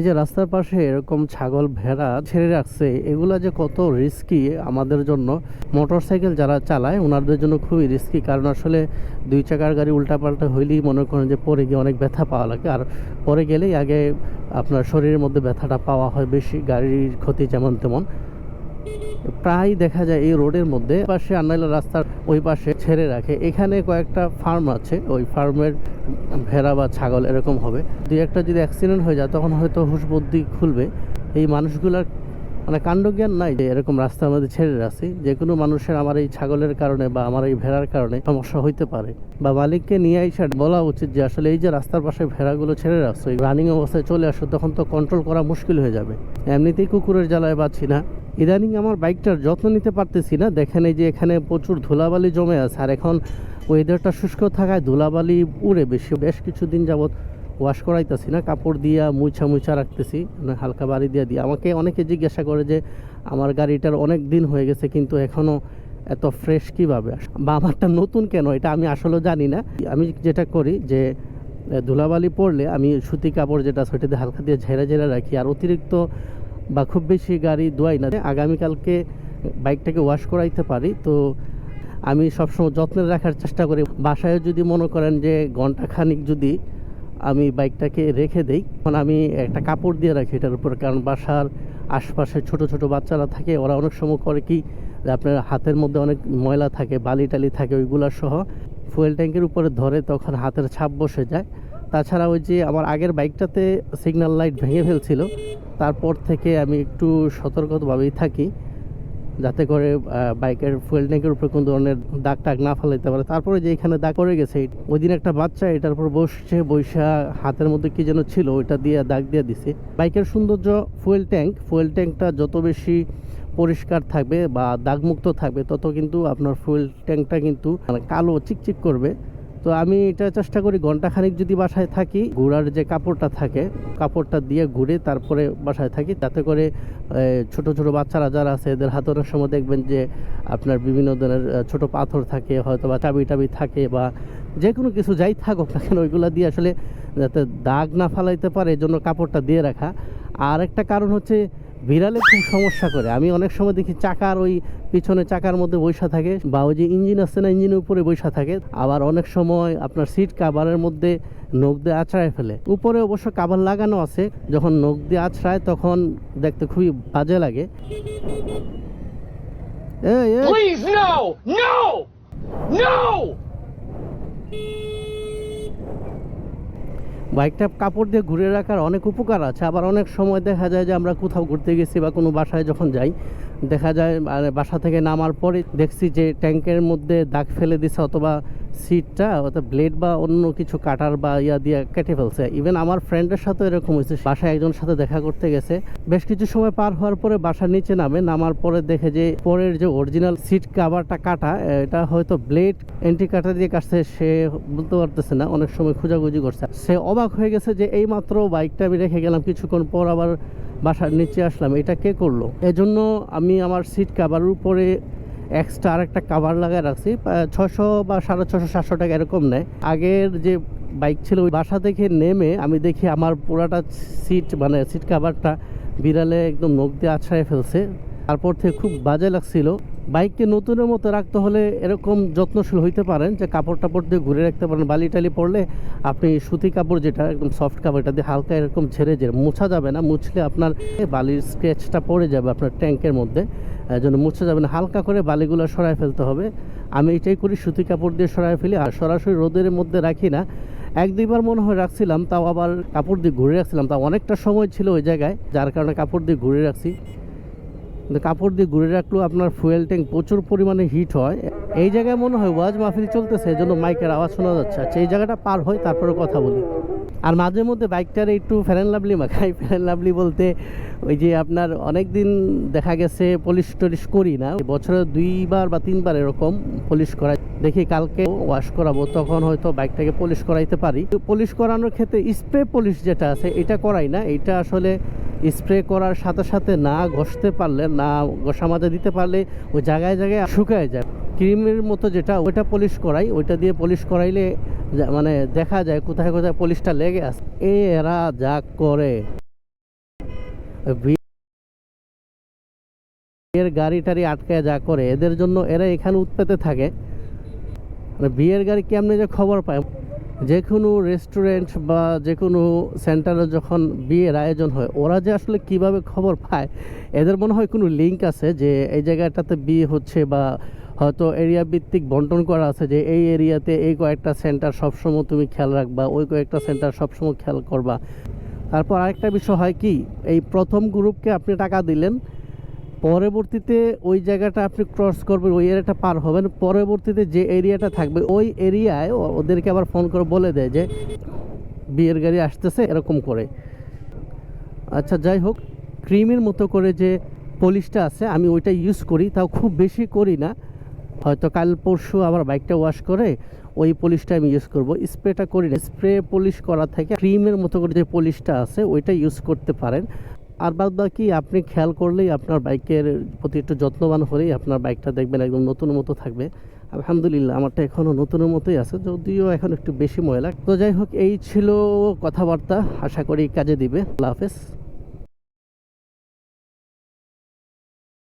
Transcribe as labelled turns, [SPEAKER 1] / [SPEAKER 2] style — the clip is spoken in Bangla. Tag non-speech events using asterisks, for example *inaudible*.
[SPEAKER 1] এই যে রাস্তার পাশে এরকম ছাগল, ভেড়া ছেড়ে রাখছে, এগুলা যে কত রিস্কি আমাদের জন্য। মোটরসাইকেল যারা চালায় ওনাদের জন্য খুবই রিস্কি কারণ আসলে দুই চাকার গাড়ি উল্টাপাল্টা হইলেই মনে করেন যে পরে গিয়ে অনেক ব্যথা পাওয়া লাগে। আর পরে গেলেই আগে আপনার শরীরের মধ্যে ব্যথাটা পাওয়া হয় বেশি, গাড়ির ক্ষতি যেমন তেমন। প্রায় দেখা যায় এই রোডের মধ্যে পাশে আন্নাইলা রাস্তার ওই পাশে ছেড়ে রাখে। এখানে কয়েকটা ফার্ম আছে, ওই ফার্মের ভেড়া বা ছাগল এরকম হবে। দুই একটা যদি অ্যাক্সিডেন্ট হয়ে যায়, তখন হয়তো হুশ বুদ্ধি খুলবে। এই মানুষগুলার মানে কাণ্ডজ্ঞান নাই যে এরকম রাস্তার মধ্যে ছেড়ে রাখছি। যে কোনো মানুষের আমার এই ছাগলের কারণে বা আমার এই ভেড়ার কারণে সমস্যা হইতে পারে। বা মালিককে নিয়ে এসে বলা উচিত যে আসলে এই যে রাস্তার পাশে ভেড়াগুলো ছেড়ে রাখছো রানিং অবস্থায় চলে আসো, তখন তো কন্ট্রোল করা মুশকিল হয়ে যাবে। এমনিতেই কুকুরের জ্বালায় বাঁচি না। ইদানিং আমার বাইকটার যত্ন নিতে পারতেছি না। দেখেন এই যে এখানে প্রচুর ধুলাবালি জমে আছে আর এখন ওয়েদারটা শুষ্ক থাকায় ধুলাবালি উড়ে বেশি। বেশ কিছুদিন যাবৎ ওয়াশ করাইতেছি না, কাপড় দিয়া মুছা মুছা রাখতেছি মানে হালকা বাড়ি দিয়ে দিয়ে। আমাকে অনেকে জিজ্ঞাসা করে যে, আমার গাড়িটার অনেক দিন হয়ে গেছে, কিন্তু এখনও এত ফ্রেশ কীভাবে? বা, আমারটা নতুন কেন? এটা আমি আসলে জানি না। আমি যেটা করি যে, ধুলাবালি পড়লে আমি সুতি কাপড় যেটা সেটাতে হালকা দিয়ে ঝেড়ে ঝেড়ে রাখি। আর অতিরিক্ত বা খুব বেশি গাড়ি ধোয়াই না। আগামীকালকে বাইকটাকে ওয়াশ করাইতে পারি, তো আমি সবসময় যত্নে রাখার চেষ্টা করি। বাসায় যদি মনে করেন যে ঘণ্টা খানিক যদি আমি বাইকটাকে রেখে দেই, তখন আমি একটা কাপড় দিয়ে রাখি এটার উপর, কারণ বাসার আশপাশে ছোট ছোট বাচ্চারা থাকে, ওরা অনেক সময় করে কি আপনার হাতের মধ্যে অনেক ময়লা থাকে, বালি টালি থাকে, ওইগুলা সহ ফুয়েল ট্যাঙ্কের উপরে ধরে তখন হাতের ছাপ বসে যায়। তাছাড়া ওই যে আমার আগের বাইকটাতে সিগন্যাল লাইট ভেঙে ফেলছিল তারপর থেকে আমি একটু সতর্কভাবেই থাকি, যাতে করে বাইকের ফুয়েল ট্যাঙ্কের উপরে কোনো ধরনের দাগ টাগ না ফেলাইতে পারে। তারপরে যে এখানে দাগ পড়ে গেছে ওই দিন একটা বাচ্চা এটার উপর বসছে বৈশা হাতের মধ্যে কি যেন ছিল, ওইটা দিয়ে দাগ দিয়ে দিছে। বাইকের সৌন্দর্য ফুয়েল ট্যাঙ্ক ফুয়েল ট্যাঙ্কটা যত বেশি পরিষ্কার থাকবে বা দাগমুক্ত থাকবে, তত কিন্তু আপনার ফুয়েল ট্যাঙ্কটা কিন্তু মানে কালো, চিকচিক করবে। তো আমি এটা চেষ্টা করি ঘন্টাখানিক যদি বাসায় থাকি, ঘোড়ার যে কাপড়টা থাকে, কাপড়টা দিয়ে ঘুরে তারপরে বাসায় থাকি। তাতে করে ছোট ছোট বাচ্চারা যারা আছে, এদের হাতে অনেক সময় দেখবেন যে আপনার বিভিন্ন ধরনের ছোট পাথর থাকে, হয়তো বা চাবি টাবি থাকে বা যে কোনো কিছু যাই থাকুক না কেন, ওইগুলো দিয়ে আসলে যাতে দাগ না ফালাইতে পারে এই জন্য কাপড়টা দিয়ে রাখা। আর একটা কারণ হচ্ছে বিড়ালে খুব সমস্যা করে আমি অনেক সময় দেখি চাকার ওই পিছনে চাকার মধ্যে বৈশা থাকে বা ওই যে ইঞ্জিন আছে না ইঞ্জিনের উপরে বৈশা থাকে আবার অনেক সময় আপনার সিট কাভারের মধ্যে নখ দিয়ে আছড়ায় ফেলে উপরে অবশ্য কাভার লাগানো আছে যখন নখ দিয়ে আছড়ায় তখন দেখতে খুবই বাজে লাগে
[SPEAKER 2] Please, no! No! No!
[SPEAKER 1] বাইকটা কাপড় দিয়ে ঘুরে রাখার অনেক উপকার আছে। আবার অনেক সময় দেখা যায় যে আমরা কোথাও ঘুরতে গেছি বা কোনো বাসায় যখন যাই, দেখা যায় মানে বাসা থেকে নামার পরে দেখছি যে ট্যাঙ্কের মধ্যে দাগ ফেলে দিছে অথবা সিটটা, অর্থাৎ ব্লেড বা অন্য কিছু কাটার বা ইয়া দিয়ে কেটে ফেলছে। ইভেন আমার ফ্রেন্ডের সাথে এরকম হয়েছে বাসায় একজনের সাথে দেখা করতে গেছে। বেশ কিছু সময় পার হওয়ার পরে বাসার নিচে নামে, নামার পরে দেখে যে পরের যে অরিজিনাল সিট কাভারটা কাটা, এটা হয়তো ব্লেড এন্টি কাটা দিয়ে কাটছে, সে বলতে পারতেছে না, অনেক সময় খোঁজাখুঁজি করছে। সে অবাক হয়ে গেছে যে এই মাত্র বাইকটা আমি রেখে গেলাম, কিছুক্ষণ পর আবার বাসার নিচে আসলাম, এটা কে করল? এজন্য আমি আমার সিট কাভারের উপরে এক্সট্রা আর একটা কাভার লাগায় রাখছি। ছশো বা সাড়ে ছশো সাতশো টাকা এরকম নেয়। আগের যে বাইক ছিল, ওই বাসা থেকে নেমে আমি দেখি আমার পুরাটা সিট মানে সিট কাভারটা বিড়ালে একদম নখ দিয়ে আছড়ায় ফেলছে। তারপর থেকে খুব বাজে লাগছিল। বাইককে নতুনের মতো রাখতে হলে এরকম যত্নশীল হইতে পারেন যে কাপড় টাপড় দিয়ে ঘুরে রাখতে পারেন, বালি টালি পড়লে আপনি সুতি কাপড় যেটা একদম সফট কাপড় এটা দিয়ে হালকা এরকম ঝেড়ে ঝেড়ে, মোছা যাবে না, মুছলে আপনার বালির স্ক্র্যাচটা পড়ে যাবে আপনার ট্যাঙ্কের মধ্যে জন্য মুছে যাবে না। হালকা করে বালিগুলো সরায় ফেলতে হবে। আমি এটাই করি, সুতি কাপড় দিয়ে সরায় ফেলি। আর সরাসরি রোদের মধ্যে রাখি না। এক দুইবার মনে হয় রাখছিলাম, তাও আবার কাপড় দিয়ে ঘুরে রাখছিলাম। তাও অনেকটা সময় ছিল ওই জায়গায়, যার কারণে কাপড় দিয়ে ঘুরে রাখছি। কাপড় দিয়ে ঘুরে রাখলেও আপনার ফুয়েল ট্যাঙ্ক প্রচুর পরিমাণে হিট হয়। এই জায়গায় মনে হয় ওয়াজ মাহফিল চলতেছে, এই জন্য মাইকের আওয়াজ শোনা যাচ্ছে। আচ্ছা এই জায়গাটা পার হয় তারপরে কথা বলি। আর মাঝে মধ্যে বাইকটার একটু ফ্যারেন লাভলি মাখাই। *laughs* ফ্যারেন লাভলি বলতে ওই যে আপনার অনেক দিন দেখা গেছে পলিশ টলিশ করি না। বছরে দুইবার বা তিনবার এরকম পলিশ করাই। দেখি কালকে ওয়াশ করাবো, তখন হয়তো বাইকটাকে পলিশ করাইতে পারি। পলিশ করানোর ক্ষেত্রে স্প্রে পলিশ যেটা আছে, এটা করাই না। এটা আসলে স্প্রে করার সাথে সাথে না ঘষতে পারলে, না ঘষা মাজা দিতে পারলে ওই জায়গায় জায়গায় শুকায় যায়। ক্রিমের মতো যেটা, ওইটা পলিশ করাই, ওইটা দিয়ে পলিশ করাইলে মানে দেখা যায় কোথায় কোথায় পলিশটা লেগে এ এরা যা করে। বিয়ের গাড়ি টাড়ি আটকায় যা করে, এদের জন্য এরা এখানে উৎপেতে থাকে। মানে বিয়ের গাড়ি কেমনে যে খবর পায়? যে কোনো রেস্টুরেন্ট বা যে কোনো সেন্টারে যখন বিয়ের আয়োজন হয়, ওরা যে আসলে কীভাবে খবর পায়, এদের মনে হয় কোনো লিঙ্ক আছে যে এই জায়গাটাতে বিয়ে হচ্ছে বা হয়তো এরিয়া ভিত্তিক বন্টন করা আছে যে এই এরিয়াতে এই কয়েকটা সেন্টার সবসময় তুমি খেয়াল রাখবা, ওই কয়েকটা সেন্টার সবসময় খেয়াল করবা। তারপর আরেকটা বিষয় হয় কি, এই প্রথম গ্রুপকে আপনি টাকা দিলেন পরবর্তীতে ওই জায়গাটা আপনি ক্রস করবেন, ওই এরিয়াটা পার হবেন। পরবর্তীতে যে এরিয়াটা থাকবে, ওই এরিয়ায় ওদেরকে আবার ফোন করে বলে দেয় যে, বিয়ের গাড়ি আসতেছে, এরকম করে। আচ্ছা যাই হোক ক্রিমের মতো করে যে পলিশটা আছে, আমি ওইটা ইউজ করি, তাও খুব বেশি করি না। হয়তো কাল পরশু আবার বাইকটা ওয়াশ করে, ওই পলিশটা আমি ইউজ করব। স্প্রেটা করি না। স্প্রে পলিশ করা থেকে ক্রিমের মতো করে যে পলিশটা আছে, ওইটা ইউজ করতে পারেন। আর বাদ বাকি আপনি খেয়াল করলেই আপনার বাইকের প্রতি একটু যত্নবান হলেই আপনার বাইকটা দেখবেন একদম নতুন মতো থাকবে। আলহামদুলিল্লাহ, আমারটা এখনও নতুনের মতোই আছে, যদিও এখন একটু বেশি ময়লা। তো যাই হোক, এই ছিল কথাবার্তা। আশা করি কাজে দিবে। আল্লাহ হাফেজ।